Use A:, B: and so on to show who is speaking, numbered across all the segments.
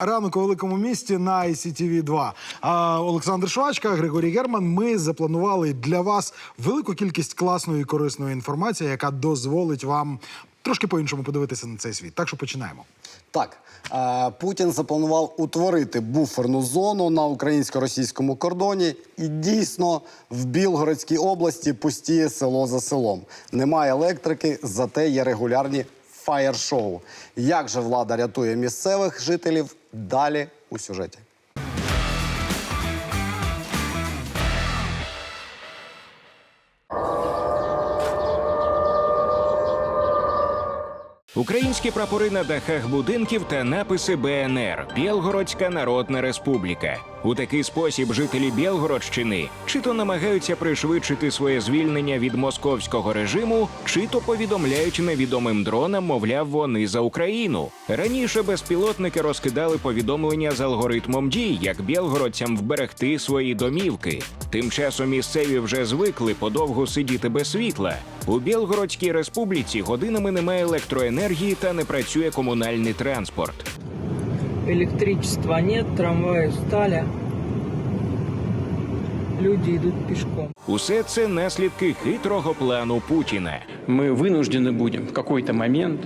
A: Ранок у великому місті на ICTV 2 А Олександр Швачка, Григорій Герман. Ми запланували для вас велику кількість класної і корисної інформації, яка дозволить вам трошки по-іншому подивитися на цей світ. Так що починаємо.
B: Так, е, Путін запланував утворити буферну зону на українсько-російському кордоні, і дійсно в Білгородській області пустіє село за селом. Немає електрики, зате є регулярні фаєр-шоу. Як же влада рятує місцевих жителів? Далі у сюжеті.
C: Українські прапори на дахах будинків та написи БНР Білгородська Народна Республіка. У такий спосіб жителі Білгородщини чи то намагаються пришвидшити своє звільнення від московського режиму, чи то повідомляють невідомим дронам, мовляв, вони за Україну. Раніше безпілотники розкидали повідомлення з алгоритмом дій, як білгородцям вберегти свої домівки. Тим часом місцеві вже звикли подовго сидіти без світла. У Білгородській республіці годинами немає електроенергії та не працює комунальний транспорт
D: Электричества нет, трамваи встали. Люди идут пешком.
C: Усе це наслідки хитрого плану Путіна.
E: мы вынуждены будем в какой-то момент,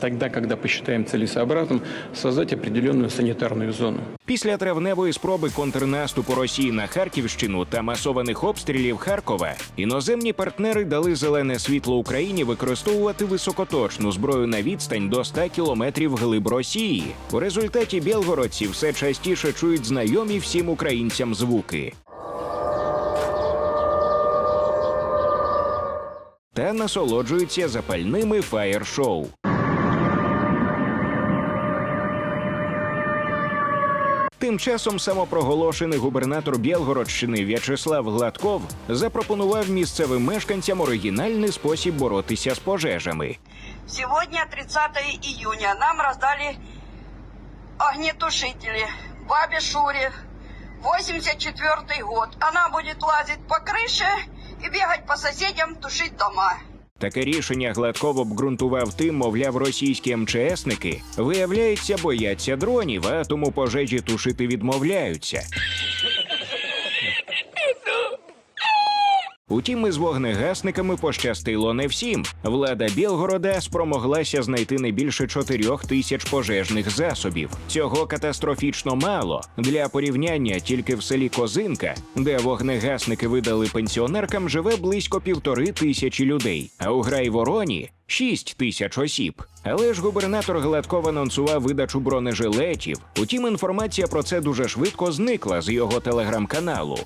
E: тогда, когда посчитаем целесообразным, создать определенную санитарную зону.
C: Після травневої спроби контрнаступу Росії на Харківщину та масованих обстрілів Харкова іноземні партнери дали зелене світло Україні використовувати високоточну зброю на відстань до 100 кілометрів глиб Росії. У результаті білгородці все частіше чують знайомі всім українцям звуки. Та насолоджуються запальними фаєр-шоу. Тим часом самопроголошений губернатор Білгородщини В'ячеслав Гладков запропонував місцевим мешканцям оригінальний спосіб боротися з пожежами.
F: Сегодня 30 июня нам раздали огнетушители бабе Шуре. 84 год. Она будет лазить по крыше и бегать по соседям, тушить дома.
C: Таке рішення Гладков обґрунтував тим, мовляв, російські МЧСники виявляється, бояться дронів, а тому пожежі тушити відмовляються. Утім, із вогнегасниками пощастило не всім. Влада Білгорода спромоглася знайти не більше чотирьох тисяч пожежних засобів. Цього катастрофічно мало. Для порівняння тільки в селі Козинка, де вогнегасники видали пенсіонеркам, живе близько півтори тисячі людей. А у Грайвороні шість тисяч осіб. Але ж губернатор Гладков анонсував видачу бронежилетів. Утім, інформація про це дуже швидко зникла з його телеграм-каналу.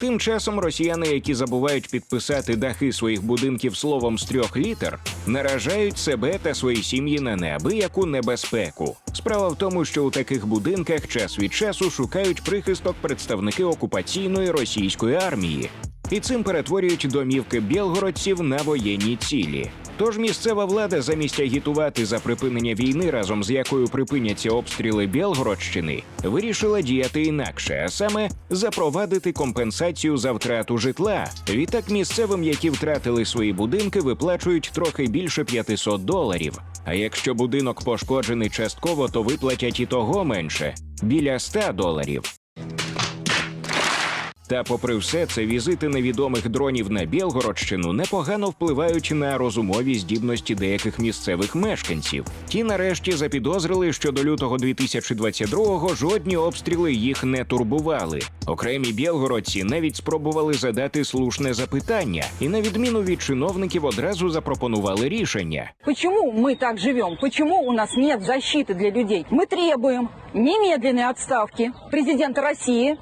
C: Тим часом росіяни, які забувають підписати дахи своїх будинків словом з трьох літер, наражають себе та свої сім'ї на неабияку небезпеку. Справа в тому, що у таких будинках час від часу шукають прихисток представники окупаційної російської армії. І цим перетворюють домівки білгородців на воєнні цілі. Тож місцева влада замість агітувати за припинення війни, разом з якою припиняться обстріли Білгородщини, вирішила діяти інакше, а саме запровадити компенсацію за втрату житла. Відтак місцевим, які втратили свої будинки, виплачують трохи більше 500 доларів. А якщо будинок пошкоджений частково, то виплатять і того менше біля 100 доларів. Та, попри все, це візити невідомих дронів на Білгородщину непогано впливають на розумові здібності деяких місцевих мешканців. Ті нарешті запідозрили, що до лютого 2022-го жодні обстріли їх не турбували. Окремі білгородці навіть спробували задати слушне запитання, і на відміну від чиновників одразу запропонували рішення.
G: Почему мы так живем? Почему у нас нет защиты для людей? Мы требуем немедленной отставки президента России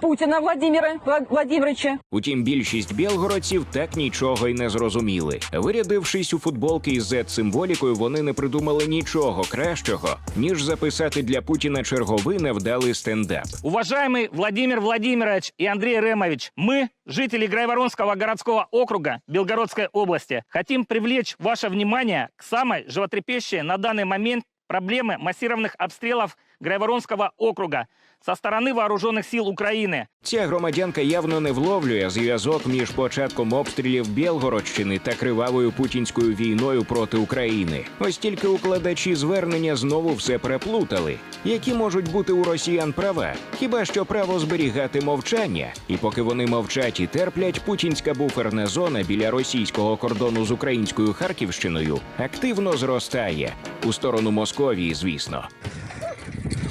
G: Путина Владимира Вла- Владимировича.
C: Утім, більшість білгородців так нічого й не зрозуміли. Вирядившись у футболки із Z-символікою, вони не придумали нічого кращого, ніж записати для Путіна черговий невдалий стендап.
H: Уважаемый Владимир Владимирович и Андрей Ремович, мы, жители Грайворонского городского округа Белгородской области, хотим привлечь ваше внимание к самой животрепещущей на данный момент проблемы массированных обстрелов Грайворонского округа. со стороны вооруженных сил Украины.
C: Ця громадянка явно не вловлює зв'язок між початком обстрілів Білгородщини та кривавою путінською війною проти України. Ось тільки укладачі звернення знову все переплутали. Які можуть бути у росіян права? Хіба що право зберігати мовчання? І поки вони мовчать і терплять, путінська буферна зона біля російського кордону з українською Харківщиною активно зростає у сторону Московії, звісно.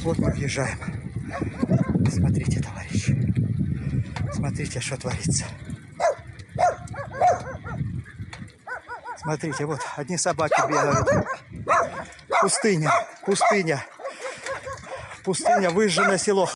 I: Вот мы въезжаем. Смотрите, товарищи. Смотрите, что творится. Смотрите, вот одни собаки бегают. Пустыня, пустыня. Пустыня, выжженное село.